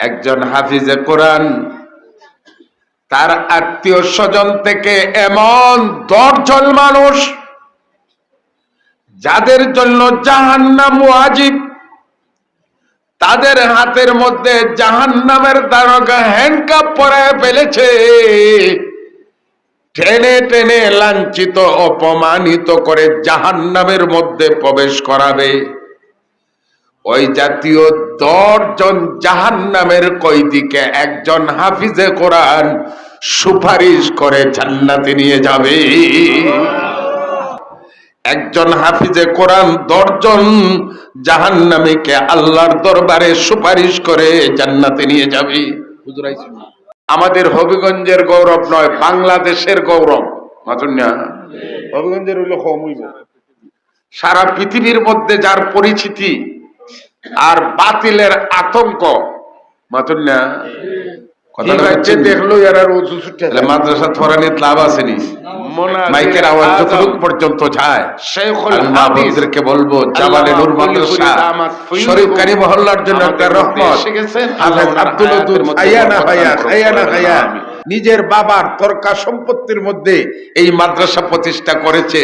একজন হাফিজে কোরআন, তার আত্মীয় স্বজন থেকে এমন দশজন মানুষ, যাদের জন্য জাহান্নাম ওয়াজিব, তাদের হাতের মধ্যে জাহান্নামের দ্বারকা হ্যান্ডকাপ পরায় ফেলেছে। টেনে টেনে লাঞ্ছিত, অপমানিত করে জাহান্নামের মধ্যে প্রবেশ করাবে। ওই জাতীয় দশজন জাহান্নামের কয়দিকে একজন হাফিজে কোরআন সুপারিশ করে জান্নাতে নিয়ে যাবে। একজন হাফিজে কোরআন দশজন জাহান্নামীকে আল্লাহর দরবারে সুপারিশ করে জান্নাতে নিয়ে যাবে। আমাদের হবিগঞ্জের গৌরব নয় বাংলাদেশের গৌরব। হবিগঞ্জের হইল সারা পৃথিবীর মধ্যে যার পরিচিতি আর বাতিলের আতঙ্ক। মাতুন না কথাটা যে বুঝছেন? দেখল এরা রোজ ছুটে তাহলে মাদ্রাসা থরানিত লাভ আসেনি মাইকের আওয়াজ যতটুকু পর্যন্ত যায় শেখুল আমি মা বোনদেরকে বলব জাবালে নূর মাদ্রাসা শরীফ কারি মহল্লার জন্য একটা রহমত। হাফেজ আব্দুল ওদুদ হাইয়া না হাইয়া হাইয়া নিজের বাবার তর্কা সম্পত্তির মধ্যে এই মাদ্রাসা প্রতিষ্ঠা করেছে।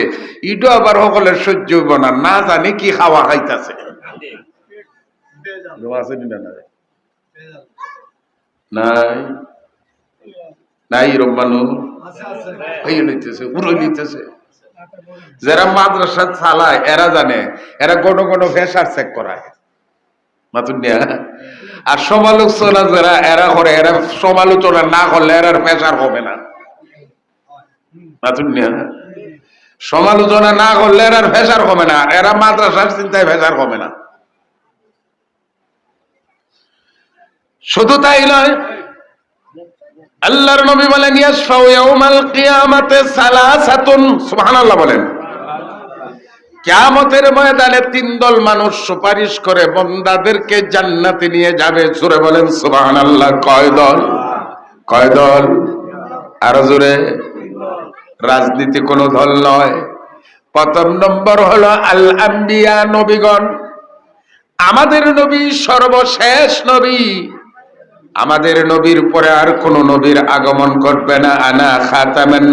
ইডো আবার সকলের সহ্য হইব না না জানি কি খাওয়া খাইতাছে। নাই? নাই? রব্বানু। যারা মাদ্রাসা চালায় এরা জানে এরা কোনো কোনো ফেসার চেক করায়। মাতুনিয়া আর সমালোচনা যারা এরা করে এরা সমালোচনা না করলে এরা ফেসার হবে না। মাতুনিয়া সমালোচনা না করলে এরা ফেসার হবে না। এরা মাদ্রাসার চিন্তায় ফেসার হবে না। শুধু তাই নয়, আল্লাহর নবী বলেন সুবহানাল্লাহ বলেন। কিয়ামতের ময়দানে তিন দল মানুষ সুপারিশ করে বন্দাদেরকে জান্নাতে নিয়ে যাবে। জোরে বলেন, সুবহানাল্লাহ। কয় দল? কয় দল? আরও জোরে। রাজনীতি কোন দল নয়। প্রথম নম্বর হলো আল আম্বিয়া নবীগণ। আমাদের নবী সর্বশেষ নবী। আমাদের নবীর পরে আর কোন নবীর আগমন করবে না। আনা খাতামান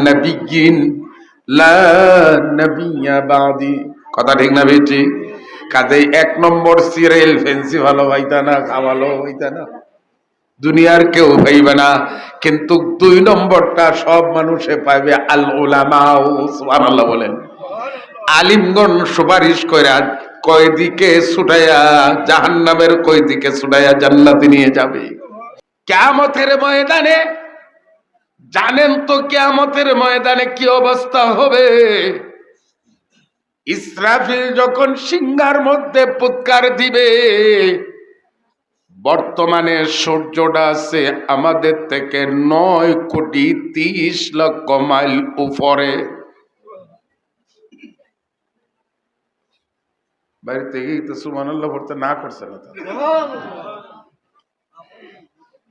কথা ঠিক না বেটি? কাজেই এক নম্বর সিরিয়াল ফেন্সি ভালো হইতা না খাওয়ালো হইতা না। দুনিয়ার কেউ পাইবে না, কিন্তু দুই নম্বরটা সব মানুষে পাইবে আল উলামা সুবহানাল্লাহ বলেন। আলিমগণ সুপারিশ কইরা কয়দিকে ছুটাইয়া জাহান্নামের কয়দিকে ছুটাইয়া জান্নাতে নিয়ে যাবে? কেয়ামতের ময়দানে, জানেন তো কেয়ামতের ময়দানে কি অবস্থা হবে? ইসরাফিল যখন সিংহার মধ্যে পুৎকার দিবে, বর্তমানে সূর্যটা আছে আমাদের থেকে নয় কোটি তিরিশ লক্ষ মাইল উপরে। বাড়িতে থেকে তো পড়তে না করছে না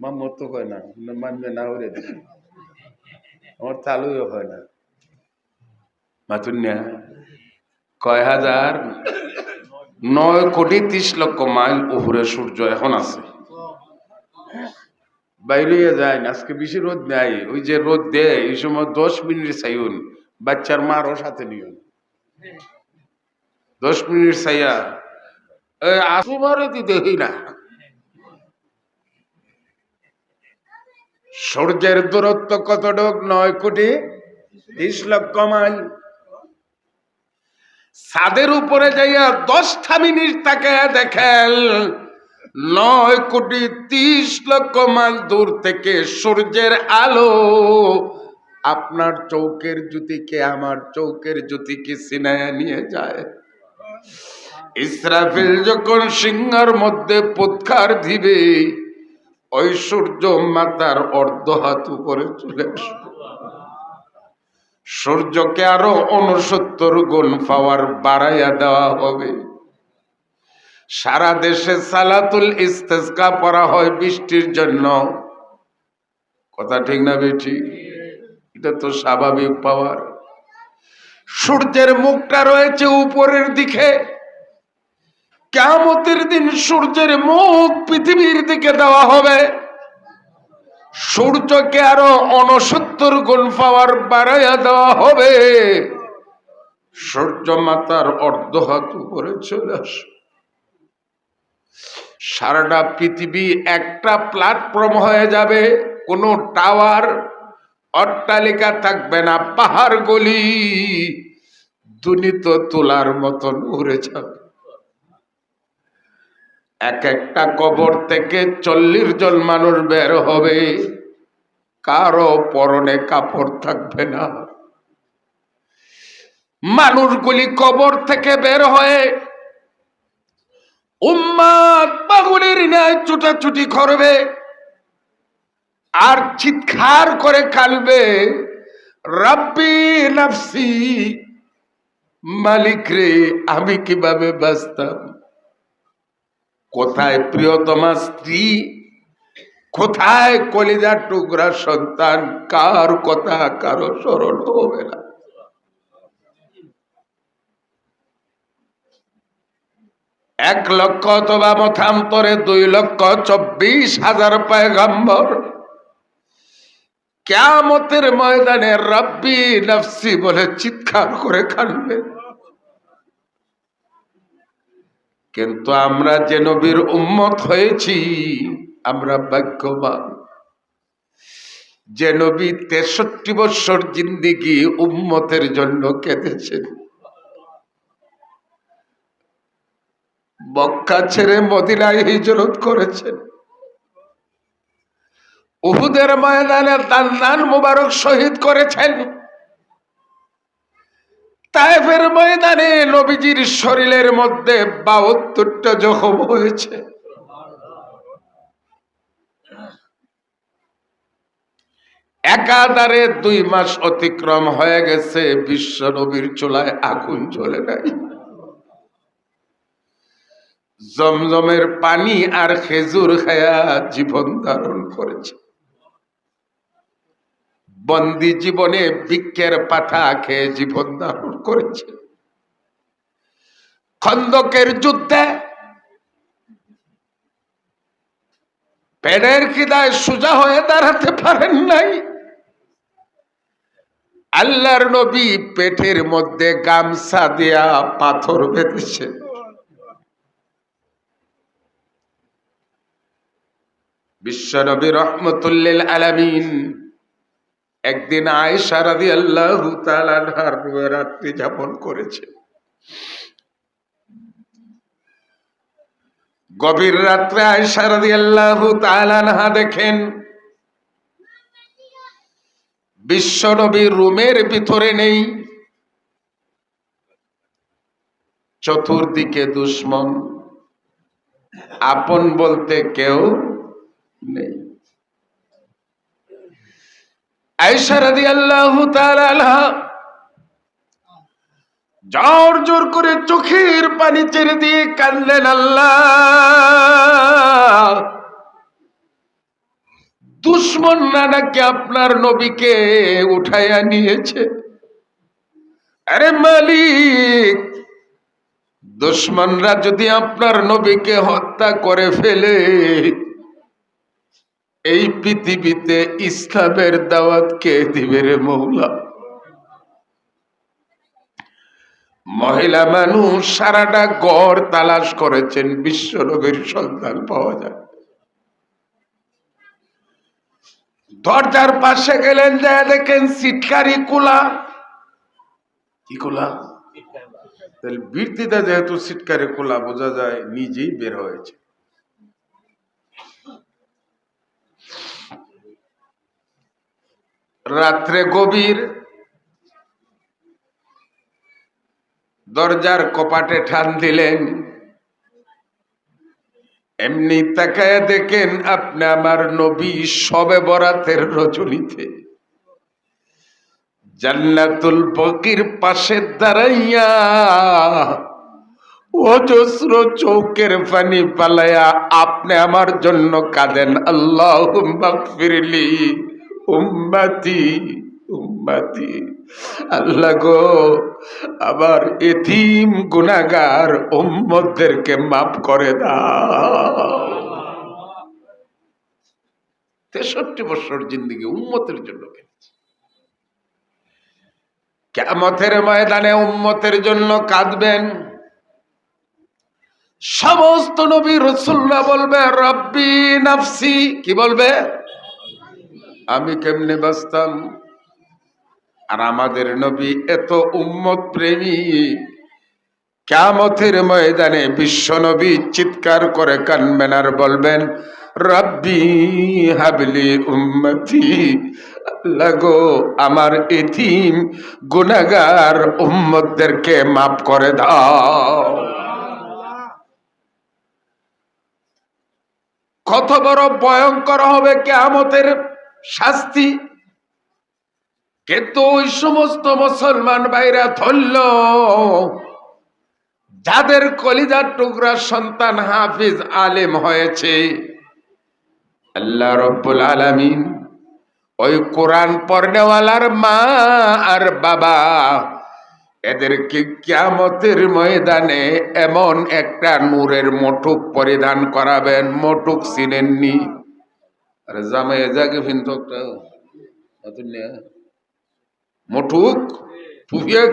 তারা। মাম্মত তো হয় না মানবে না দিছে আমার চালুও হয় না। মাতুন্যা কয় হাজার নয় কোটি ত্রিশ লক্ষ মাইল উপরে সূর্য এখন আছে। বাইরে যায় না, আজকে বেশি রোদ নেই। ওই যে রোদ দেয়, এই সময় দশ মিনিট চাইুন বাচ্চার মারও সাথে নিউন দশ মিনিট চাইয়া আসু মারে দিতে না। সূর্যের দূরত্ব কতটুক? নয় কোটি ত্রিশ লক্ষ মাইল। ছাদের উপরে যাইয়া দশটা মিনিট তাকে দেখেন, নয় কোটি ত্রিশ লক্ষ মাইল দূর থেকে সূর্যের আলো। আপনার চৌকের জ্যোতিকে আমার চৌকের জ্যোতিকে সিনায়া নিয়ে যায়। ইসরাফিল যখন সিংহার মধ্যে পুৎকার দিবে সূর্য মাতার অর্ধ হাত উপরে চলে সূর্যকে আরও উনসত্তর গুণ পাওয়ার বাড়াইয়া দেওয়া হবে। সারা দেশে সালাতুল ইস্তেসকা পড়া হয় বৃষ্টির জন্য। কথা ঠিক না বেঠি? এটা তো স্বাভাবিক পাওয়ার। সূর্যের মুখটা রয়েছে উপরের দিকে। কেমতের দিন সূর্যের মুখ পৃথিবীর দিকে দেওয়া হবে। সূর্যকে আরও অনসত্তর গুণ পাওয়ার বাড়াইয়া দেওয়া হবে। সূর্য মাতার অর্ধ হাত উপরে চলে আসে। সারাটা পৃথিবী একটা প্ল্যাটফর্ম হয়ে যাবে, কোনো টাওয়ার অট্টালিকা থাকবে না, পাহাড় গলি, দুনিত তোলার মতন উড়ে যাবে। এক একটা কবর থেকে চল্লিশ জন মানুষ বের হবে। কারও পরনে কাপড় থাকবে না। মানুষগুলি কবর থেকে বের হয়ে উম্মাদ পাগলের ন্যায় ছুটাছুটি করবে আর চিৎকার করে কালবে রাব্বি নাফসি, মালিক রে, আমি কীভাবে বাঁচতাম? কোথায় প্রিয়তমা স্ত্রী? কোথায় কলিজার টুকরা সন্তান? কার কথা, কারও সরল হবে না। এক লক্ষ অথবা মথান্তরে দুই লক্ষ চব্বিশ হাজার পায়গাম্বর। কেমতের ময়দানে রব্বি নফসি বলে চিৎকার করে কানবে কিন্তু আমরা যে নবীর উম্মত হয়েছি, আমরা ভাগ্যবান। যে নবী তেষট্টি বৎসর জিন্দিগি উম্মতের জন্য কেঁদেছেন। বক্কা ছেড়ে মদিনায় হিজরত করেছেন। উহুদের ময়দানে তার নান মুবারক শহীদ করেছেন। তাইফের ময়দানে নবীজির শরীরের মধ্যে বাহাত্তরটা জখম হয়েছে। একাধারে দুই মাস অতিক্রম হয়ে গেছে, বিশ্ব নবীর চুলায় আগুন জ্বলে নাই। জমজমের পানি আর খেজুর খায়া জীবন ধারণ করেছে। বন্দি জীবনে বৃক্ষের পাতা খেয়ে জীবন ধারণ করেছে। খন্দকের যুদ্ধে পেটের খিদায় সোজা হয়ে দাঁড়াতে পারেন নাই। আল্লাহর নবী পেটের মধ্যে গামছা দেয়া পাথর বেঁধেছে। বিশ্বনবী রহমতুল্লিল আলামিন একদিন আয়েশা রাদি আল্লাহ রাত্রি যাপন করেছে। গভীর রাত্রে আয়েশা রাদি আল্লাহ তালানহা দেখেন বিশ্বনবী রুমের ভিতরে নেই। চতুর্দিকে দুশ্মন, আপন বলতে কেউ নেই। আইসারাদি আল্লাহ জোর জোর করে চোখের পানি ছেড়ে দিয়ে কানলেন আল্লাহ। দুশ্মন নানাকে আপনার নবীকে উঠাইয়া নিয়েছে? আরে মালিক, দুশ্মনরা যদি আপনার নবীকে হত্যা করে ফেলে এই পৃথিবীতে ইসলামের দাওয়াত কে দিবে রে মৌলা? মহিলা মানুষ সারাটা গড় তালাশ করেছেন, বিশ্ব নবীর সন্ধান পাওয়া যায়। দরজার পাশে গেলেন, যায় দেখেন সিটকারি কুলা। কি কুলা? তাহলে বৃত্তিতে যেহেতু সিটকারি কুলা, বোঝা যায় নিজেই বের হয়েছে। রাত্রে গভীর দরজার কপাটে ঠান দিলেন। এমনি তাকায় দেখেন আপনি আমার নবী সবে বরাতের রজনীতে। জান্নাতুল বকির পাশে দাঁড়াইয়া অজস্র চৌকের পানি পালাইয়া, আপনি আমার জন্য কাঁদেন আল্লাহ ফিরলি উম্মাতি উম্মাতি। আল্লাহ গো আবার এতিম গুনাগার উম্মতদেরকে মাফ করে দাও। তেষট্টি বছর জিন্দিগি উম্মতের জন্য কেটেছে। কেমতের ময়দানে উম্মতের জন্য কাঁদবেন। সমস্ত নবী রসুল্লাহ বলবে, রব্বি নাফসি। কি বলবে? আমি কেমনে বাঁচতাম? আর আমাদের নবী এত উম্মত প্রেমী। কেমতের ময়দানে বিশ্ব নবী চিৎকার করে কানবেন আর বলবেন, রব্বি হাবলি উম্মতি লাগো আমার এতিম গুনাগার উম্মতদেরকে মাফ করে দাও। কত বড় ভয়ঙ্কর হবে কেয়ামতের শাস্তি। কিন্তু ওই সমস্ত মুসলমান ভাইরা ধরল। যাদের কলিজার টুকরা সন্তান হাফিজ আলেম হয়েছে। আল্লাহ রব্বুল আলামিন ওই কোরআন পড়নেওয়ালার মা আর বাবা, এদেরকে কিয়ামতের ময়দানে এমন একটা নূরের মোটুক পরিধান করাবেন, মোটুক চিনেননি। আরে জামাই জাগে ফিনতো একটা নতুন নিয়ে। মোটুক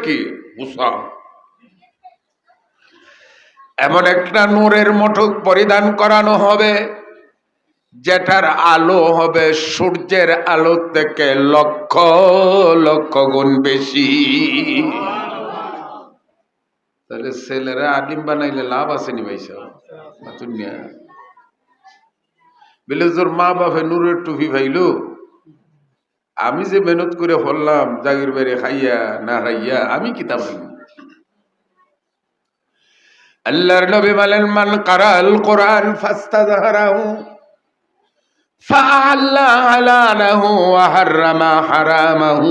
কি উষা এমন একটা নূরের মোটুক পরিধান করানো হবে যেটার আলো হবে সূর্যের আলো থেকে লক্ষ লক্ষ গুণ বেশি তাহলে ছেলেরা আলিম বানাইলে লাভ আছে নি ভাইসা নতুন নিয়া বিলেজোর মা বাপে নূরের টুপি ভাইলু আমি যে মেহনত করে হরলাম জাগির বেড়ে খাইয়া না খাইয়া আমি কিতাব ভাই আল্লাহর নবী বলেন মান কারাল কোরআন ফাস্তাযহারাহু فأحل حلاله وحرم حرامه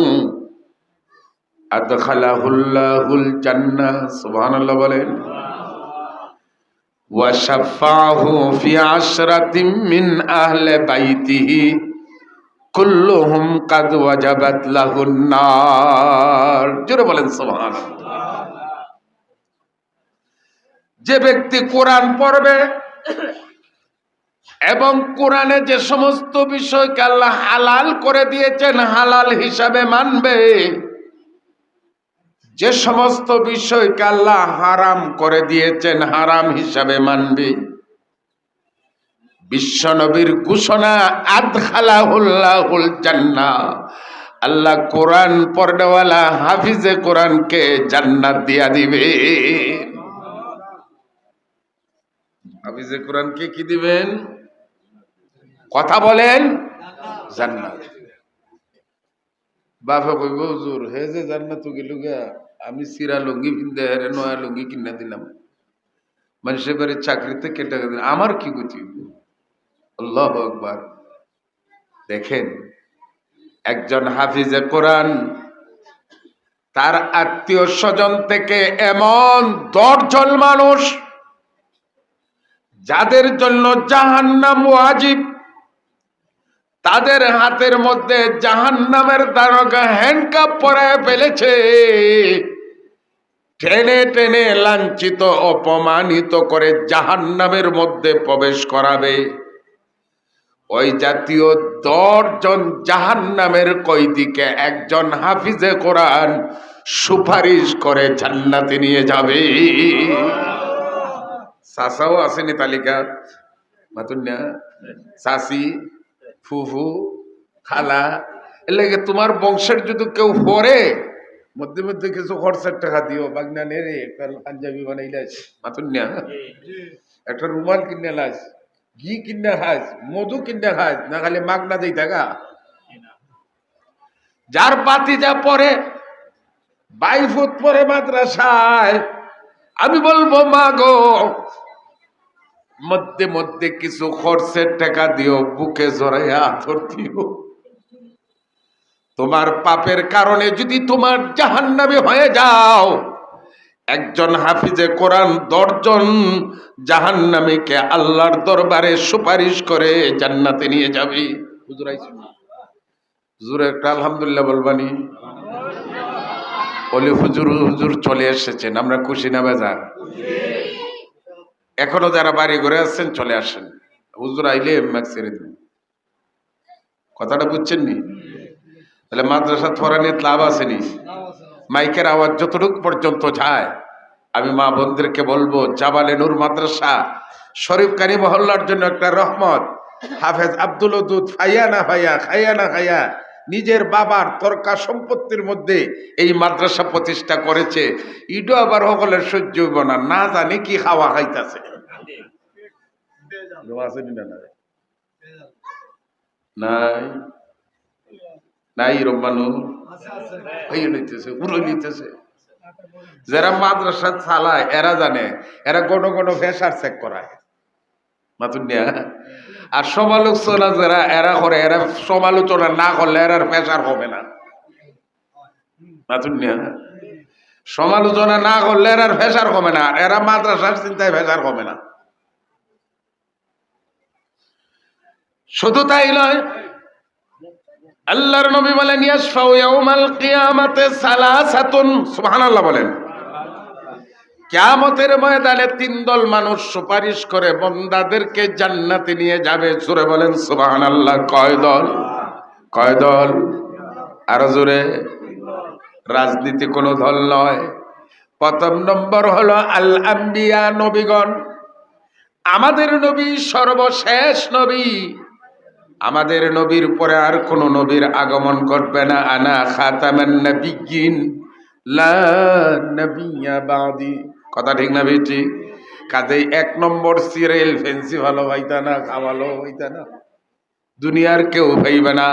أدخله الله الجنة سبحان الله বলেন وشفعه في عشرة من أهل بيته كلهم قد وجبت له النار জোরে বলেন সুবহান যে ব্যক্তি কোরআন পড়বে এবং কোরআনে যে সমস্ত বিষয়কে আল্লাহ হালাল করে দিয়েছেন হালাল হিসাবে মানবে যে সমস্ত বিষয়কে আল্লাহ হারাম করে দিয়েছেন, হারাম হিসাবে মানবে। বিশ্বনবীর ঘোষণা, আদখালাহুল্লাহুল জান্নাহ। আল্লাহ কোরআন পড়নেওয়ালা হাফিজে কোরআনকে জান্নাত দিয়া দিবে। হাফিজে কোরআনকে কি দিবেন? কথা বলেন, জান্নাত। বাপে কইব, হুজুর, হে যে জান্নাত গেল গা আমি সিরা লুঙ্গি পিন্দে হেরে নয়া লুঙ্গি কিনা দিলাম। মানুষের বাড়ি চাকরিতে কেটে দিলাম। আমার কি গতি? আল্লাহ আকবার। দেখেন, একজন হাফিজে কোরআন, তার আত্মীয় স্বজন থেকে এমন দশজন মানুষ, যাদের জন্য জাহান্নাম ওয়াজিব। তাদের হাতের মধ্যে জাহান্নামের দ্বারকা হ্যান্ডকাপ পরে ফেলেছে। টেনে টেনে লাঞ্ছিত, অপমানিত করে জাহান্নামের মধ্যে প্রবেশ করাবে। ওই জাতীয় দশজন জাহান্নামের কয়দিকে একজন হাফিজে কোরআন সুপারিশ করে জান্নাতে নিয়ে যাবে। সাসাও আসেনি তালিকা? মাতুন্যা সাসি? ফুফু, খালা এর তোমার বংশের যদি কেউ পরে মধ্যে মধ্যে কিছু খরচের টাকা দিও, বাগনা নে রে একটা পাঞ্জাবি বানাইলাস মাতুন্যা একটা রুমাল কিনে লাস ঘি কিনে খাস মধু কিনে খাস না খালি মাগনা দিই থাকা। যার পাতি যা পরে, বাইফুত পরে মাদ্রাসায়, আমি বলব, মা গো মধ্যে মধ্যে কিছু খরচের টাকা দিও, বুকে জড়াইয়া আথর দিও। তোমার পাপের কারণে যদি তোমার জাহান্নামে হয়ে যাও, একজন হাফিজে কোরআন দশজন জাহান্নামীকে আল্লাহর দরবারে সুপারিশ করে জান্নাতে নিয়ে যাবে। হুজুর একটা আলহামদুলিল্লাহ বলবানি। অলি হুজুর হুজুর চলে এসেছেন, আমরা খুশি না বেজার? এখনও যারা বাড়ি ঘুরে আসছেন, চলে আসেন। হুজুর আইলে ছেড়ে দিন কথাটা বুঝছেন নি তাহলে মাদ্রাসা থরা লাভ আসেনি মাইকের আওয়াজ যতটুকু পর্যন্ত যায়, আমি মা বোনদেরকে বলব, জাবালে নূর মাদ্রাসা, শরীফ কানি মহল্লার জন্য একটা রহমত। হাফেজ আব্দুল নিজের বাবার তর্কা সম্পত্তির মধ্যে এই মাদ্রাসা প্রতিষ্ঠা করেছে। ইডো আবার সকলের সহ্য না না জানি কি খাওয়া খাইতাছে। যারা মাদ্রাসা চালায়, এরা জানে, এরা কোন কোন ফেসার চেক করায়। মাতুনিয়া আর সমালোচনা যারা, এরা করে, এরা সমালোচনা না করলে এরার ফেসার হবে না। মাতুনিয়া সমালোচনা না করলে এরার ফেসার হবে না। এরা মাদ্রাসার চিন্তায় ফেসার হবে না। শুধু তাই নয়, আল্লাহর নবী বলেন সুবহানাল্লাহ বলেন। কিয়ামতের ময়দানে তিন দল মানুষ সুপারিশ করে বন্দাদেরকে জান্নাতে নিয়ে যাবে। জোরে বলেন, সুবহানাল্লাহ। কয় দল? কয় দল? আরও জোরে, রাজনীতি কোনো দল নয়। প্রথম নম্বর হলো আল আম্বিয়া নবীগণ। আমাদের নবী সর্বশেষ নবী। আমাদের নবীর পরে আর কোন নবীর আগমন করবে না। আনা খাতামান কথা ঠিক না বেটি? কাজেই এক নম্বর সিরিয়াল ফেন্সি ভালো হইতা না খাওয়ালো হইতা না। দুনিয়ার কেউ পাইবে না,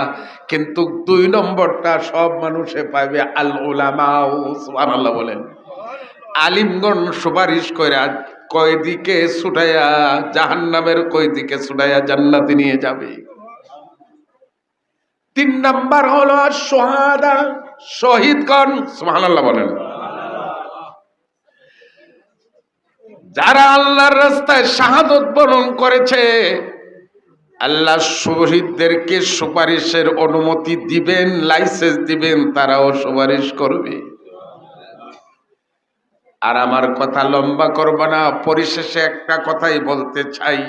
কিন্তু দুই নম্বরটা সব মানুষে পাইবে আল ওলামাও বলেন। আলিমগণ সুপারিশ করে কয়দিকে ছুটাইয়া জাহান্নামের কয়দিকে ছুটাইয়া জান্নাতে নিয়ে যাবে? তিন নাম্বার হলো সোহাদা, শহীদগণ, সুবহানাল্লাহ বলেন। যারা আল্লাহর রাস্তায় শাহাদত বরণ করেছে, আল্লাহ শহীদদেরকে সুপারিশের অনুমতি দিবেন, লাইসেন্স দিবেন, তারাও সুপারিশ করবে। আর আমার কথা লম্বা করব না, পরিশেষে একটা কথাই বলতে চাই।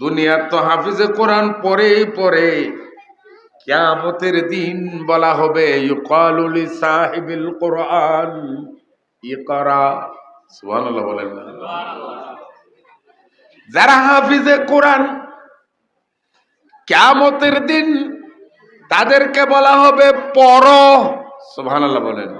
দুনিয়া তো হাফিজে কোরআন পরেই পরে। কিয়ামতের দিন বলা হবে ইউকালুলি সাহিবিল কোরআন, ইকরা। সুবহানাল্লাহ বলেন যারা হাফিজে কোরআন, কিয়ামতের দিন তাদেরকে বলা হবে পর সুবহানাল্লাহ বলেন।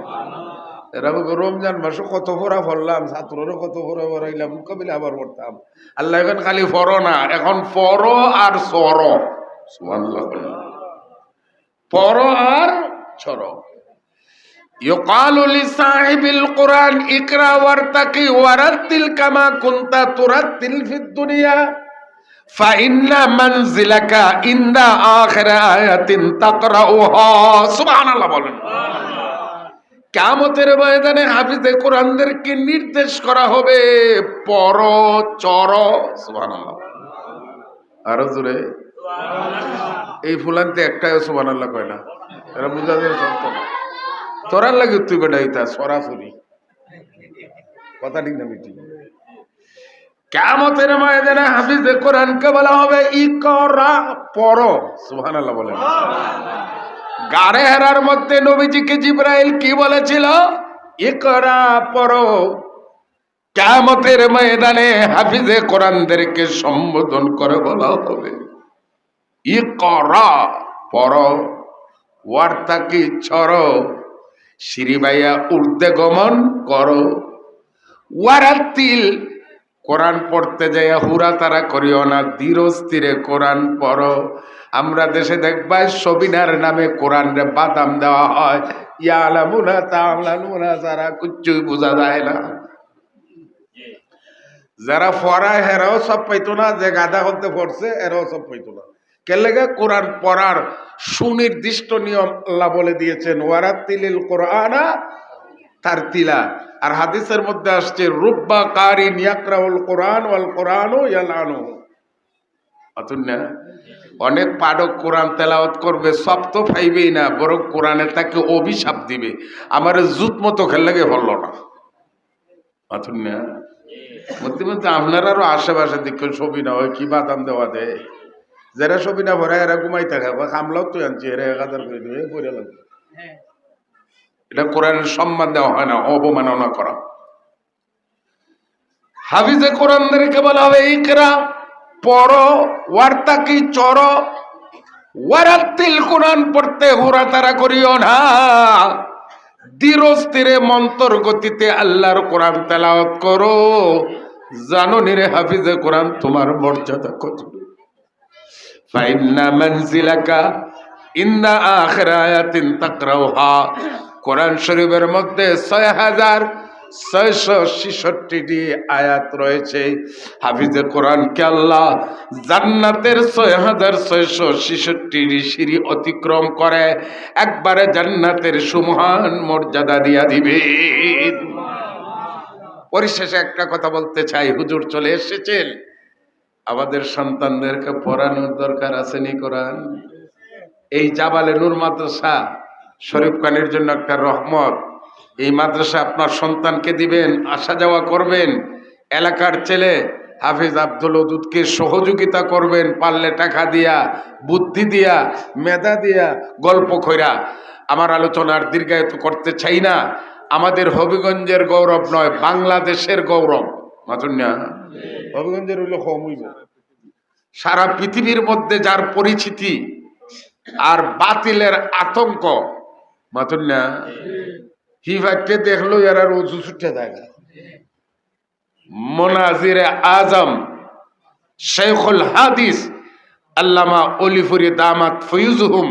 এরা বলবে, রমজান মাসে কত ফোরা ফরলাম ছাত্ররও কত ফোরা ফরাইলাম কবিলে আবার পড়তাম আল্লাহ এখন খালি ফর না এখন ফর আর সর সুবহানাল্লাহ বলেন। পর আর ছর يقال لصاحب القرآن اقرأ وارتقي ورتل كما كنت ترتل في الدنيا فإن منزلك عند آخر آية تقرأها سبحان الله বলেন কামতের ময়দানে হাফিজে কোরআনদেরকে নির্দেশ করা হবে পর চর আরও জোরে। এই ফুলান্তে একটাই সুবহানাল্লাহ কয় না? এরা বুঝা যায় সত্য না। তোরার লাগে তুই বেটা ইতা সরাসরি। কথা ঠিক না মিটি কেমতের ময়দানে হাফিজে কোরআনকে বলা হবে ই করা পর, সুবহানাল্লাহ বলেন। গাড়ে হেরার মধ্যে নবীজিকে জিব্রাইল কি বলেছিল? ইকরা পড়ো। কেমতের ময়দানে হাফিজে কোরআনদেরকে সম্বোধন করে বলা হবে। ইকরা পড়ো ওয়ার্তাকি ছড়ো সিঁড়িবাইয়া উর্ধে গমন করো। ওয়ারাতিল, কোরআন পড়তে যাইয়া হুরা তারা করিও না ধীর স্থিরে কোরআন পড়ো। আমরা দেশে দেখবাই সবিনার নামে কোরআন রে বাদাম দেওয়া হয়। ইয়ালামুনা তামলানুনা যারা কিচ্ছুই বোঝা যায় না। যারা পড়ায়, হেরাও সব পাইতো না। যে গাদা হতে পড়ছে, এরাও সব পাইতো না। কেলেগে কোরআন পড়ার সুনির্দিষ্ট নিয়ম আল্লাহ বলে দিয়েছেন ওয়ারাতিলিল কোরআনা তার তিলা। আর হাদিসের মধ্যে আসছে, রুব্বা কারি নিয়াকরাউল কোরআন ওয়াল কোরআনও ইয়ালানু অতুল না? অনেক পাঠক কোরআন তেলাওয়াত করবে সব তো পাইবেই না বরং কোরআনে তাকে অভিশাপ দিবে। আমার জুত মতো খেললে ভালো না। অতুল না? মধ্যে মধ্যে আপনার আরও আশেপাশে দেখে ছবি না হয় কি বাদাম দেওয়া দেয় যারা ছবি না ভরে এরা ঘুমাই থাকে কামলাও তো আনছি এরা এক হাজার করে দেবে লাগবে। এটা কোরআনের সম্মান দেওয়া হয় না অবমাননা করা। হাফিজে কোরআনদেরকে বলা হবে ইকরা। পড়ো ওয়ার্তাকি চড়ো? ওয়ারাত্তিল কোরআন পড়তে হুরা তারা করিও না। ধীরস্থিরে মন্তর গতিতে আল্লাহর কোরআন তেলাওয়াত করো। জানো নিরে হাফিজে কোরআন, তোমার মর্যাদা কত? ফাইন্না মানজিলাকা, ইন্না আখির আয়াতিন তাকরাউহা। কোরআন শরীফের মধ্যে ছয় হাজার ছয়শো ছেষট্টিটি আয়াত রয়েছে। হাফিজে কোরআন কে আল্লাহ জান্নাতের ছয় হাজার ছয়শো ছেষট্টিটি সিঁড়ি অতিক্রম করে, একবারে জান্নাতের সুমহান মর্যাদা দিয়া দিবে। পরিশেষে একটা কথা বলতে চাই, হুজুর চলে এসেছেন? আমাদের সন্তানদেরকে পড়ানোর দরকার আছে নি কোরআন? এই জাবালে নূর মাদ্রাসা শরীফ খানের জন্য একটা রহমত। এই মাদ্রাসা আপনার সন্তানকে দিবেন, আসা যাওয়া করবেন, এলাকার ছেলে হাফিজ আব্দুল ওদুদকে সহযোগিতা করবেন, পারলে টাকা দিয়া, বুদ্ধি দিয়া, মেধা দিয়া, গল্প কইরা। আমার আলোচনার দীর্ঘায়িত করতে চাই না। আমাদের হবিগঞ্জের গৌরব নয়, বাংলাদেশের গৌরব। মাতুন না? হবিগঞ্জের হইল হমইব সারা পৃথিবীর মধ্যে যার পরিচিতি আর বাতিলের আতঙ্ক, মাতুন হিভাইতে দেখল, এরা রোজু ছুটে থাকে মোনাজিরে আজম শেখুল হাদিস, আল্লামা অলিফুরি দামাত ফয়ুজহুম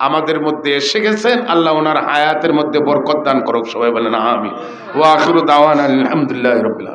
আমাদের মধ্যে এসে গেছেন। আল্লাহ ওনার হায়াতের মধ্যে বরকত দান করুক, সবাই বলেন আমি ও আখিরু দাওয়ান আলহামদুলিল্লাহ রবিল